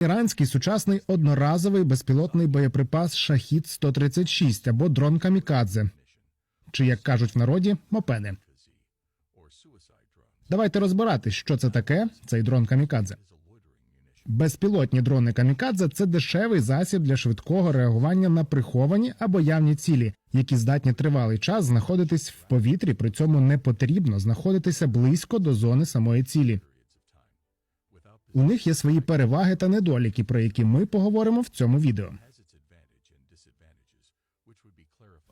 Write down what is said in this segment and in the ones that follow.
Іранський сучасний одноразовий безпілотний боєприпас Шахід 136 або дрон Камікадзе, чи як кажуть в народі, мопеди. Давайте розбиратись, що це таке цей дрон Камікадзе. Безпілотні дрони Камікадзе це дешевий засіб для швидкого реагування на приховані або явні цілі, які здатні тривалий час знаходитись в повітрі, при цьому не потрібно знаходитися близько до зони самої цілі. У них є свої переваги та недоліки, про які ми поговоримо в цьому відео.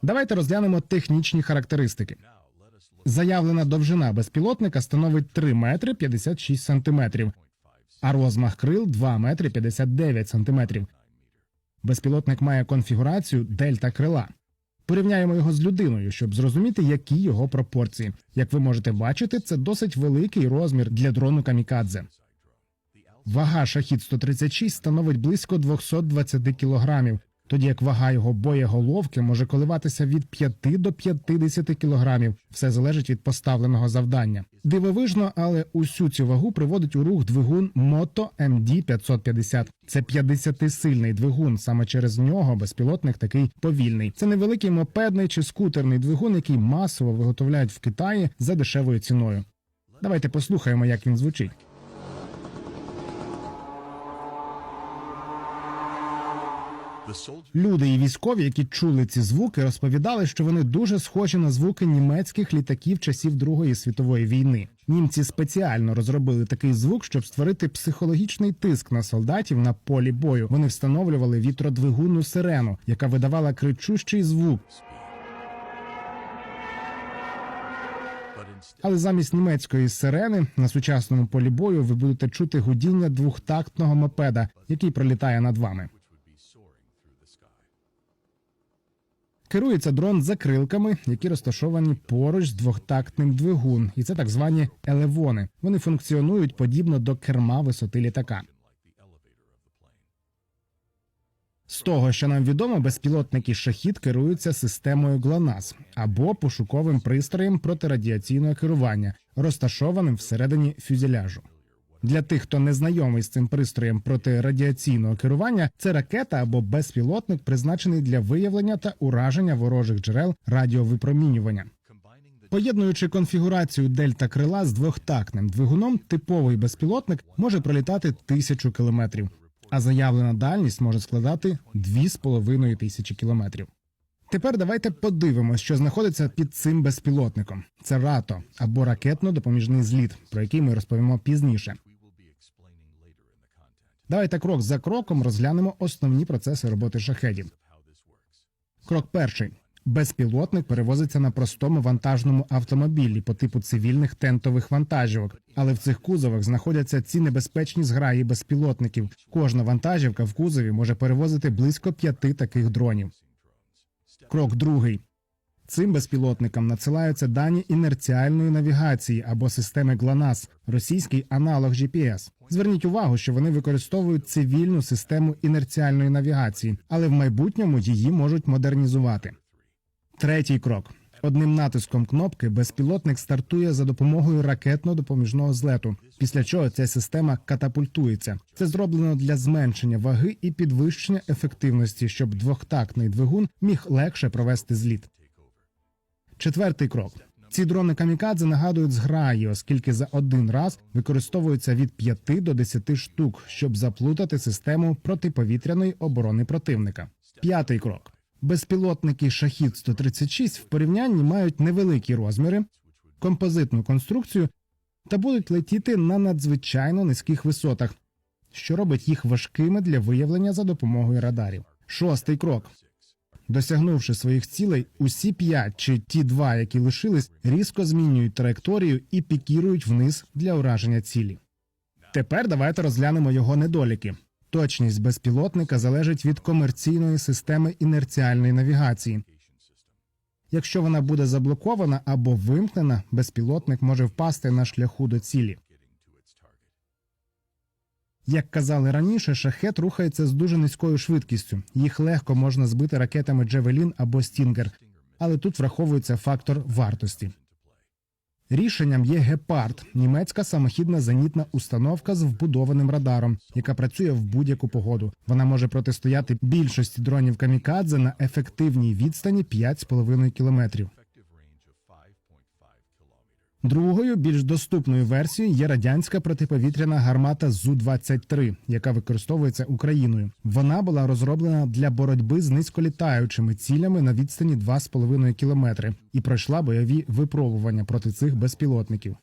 Давайте розглянемо технічні характеристики. Заявлена довжина безпілотника становить 3 метри 56 сантиметрів, а розмах крил 2 метри 59 сантиметрів. Безпілотник має конфігурацію дельта крила. Порівняємо його з людиною, щоб зрозуміти, які його пропорції. Як ви можете бачити, це досить великий розмір для дрону камікадзе. Вага шахід 136 становить близько 220 кілограмів, тоді як вага його боєголовки може коливатися від 5 до 50 кілограмів. Все залежить від поставленого завдання. Дивовижно, але усю цю вагу приводить у рух двигун Moto MD 550. Це 50-сильний двигун. Саме через нього безпілотник такий повільний. Це невеликий мопедний чи скутерний двигун, який масово виготовляють в Китаї за дешевою ціною. Давайте послухаємо, як він звучить. Люди і військові, які чули ці звуки, розповідали, що вони дуже схожі на звуки німецьких літаків часів Другої світової війни. Німці спеціально розробили такий звук, щоб створити психологічний тиск на солдатів на полі бою. Вони встановлювали вітродвигунну сирену, яка видавала кричущий звук. Але замість німецької сирени на сучасному полі бою ви будете чути гудіння двохтактного мопеда, який пролітає над вами. Керується дрон закрилками, які розташовані поруч з двохтактним двигун, і це так звані елевони. Вони функціонують подібно до керма висоти літака. З того, що нам відомо, безпілотники шахід керуються системою ГЛОНАСС або пошуковим пристроєм протирадіаційного керування, розташованим всередині фюзеляжу. Для тих, хто не знайомий з цим пристроєм протирадіаційного керування, це ракета або безпілотник, призначений для виявлення та ураження ворожих джерел радіовипромінювання. Поєднуючи конфігурацію дельта крила з двохтактним двигуном, типовий безпілотник може пролітати тисячу кілометрів, а заявлена дальність може складати 2,5 тисячі кілометрів. Тепер давайте подивимося, що знаходиться під цим безпілотником. Це рато або ракетно-допоміжний зліт, про який ми розповімо пізніше. Давайте крок за кроком розглянемо основні процеси роботи шахедів. Крок перший. Безпілотник перевозиться на простому вантажному автомобілі по типу цивільних тентових вантажівок, але в цих кузовах знаходяться ці небезпечні зграї безпілотників. Кожна вантажівка в кузові може перевозити близько п'яти таких дронів. Крок другий. Цим безпілотникам надсилаються дані інерціальної навігації або системи ГЛОНАСС, російський аналог GPS. Зверніть увагу, що вони використовують цивільну систему інерціальної навігації, але в майбутньому її можуть модернізувати. Третій крок. Одним натиском кнопки безпілотник стартує за допомогою ракетно-допоміжного злету, після чого ця система катапультується. Це зроблено для зменшення ваги і підвищення ефективності, щоб двохтактний двигун міг легше провести зліт. Четвертий крок. Ці дрони камікадзе нагадують зграї, оскільки за один раз використовуються від 5 до 10 штук, щоб заплутати систему протиповітряної оборони противника. П'ятий крок. Безпілотники Шахід 136 в порівнянні мають невеликі розміри, композитну конструкцію та будуть летіти на надзвичайно низьких висотах, що робить їх важкими для виявлення за допомогою радарів. Шостий крок. Досягнувши своїх цілей, усі п'ять чи ті два, які лишились, різко змінюють траєкторію і пікірують вниз для ураження цілі. Тепер давайте розглянемо його недоліки. Точність безпілотника залежить від комерційної системи інерціальної навігації. Якщо вона буде заблокована або вимкнена, безпілотник може впасти на шляху до цілі. Як казали раніше, шахет рухається з дуже низькою швидкістю. Їх легко можна збити ракетами Джевелін або Стінгер, але тут враховується фактор вартості. Рішенням є гепард, німецька самохідна зенітна установка з вбудованим радаром, яка працює в будь-яку погоду. Вона може протистояти більшості дронів камікадзе на ефективній відстані 5,5 кілометрів. Другою більш доступною версією є радянська протиповітряна гармата Зу-23, яка використовується Україною. Вона була розроблена для боротьби з низьколітаючими цілями на відстані 2,5 кілометри і пройшла бойові випробування проти цих безпілотників.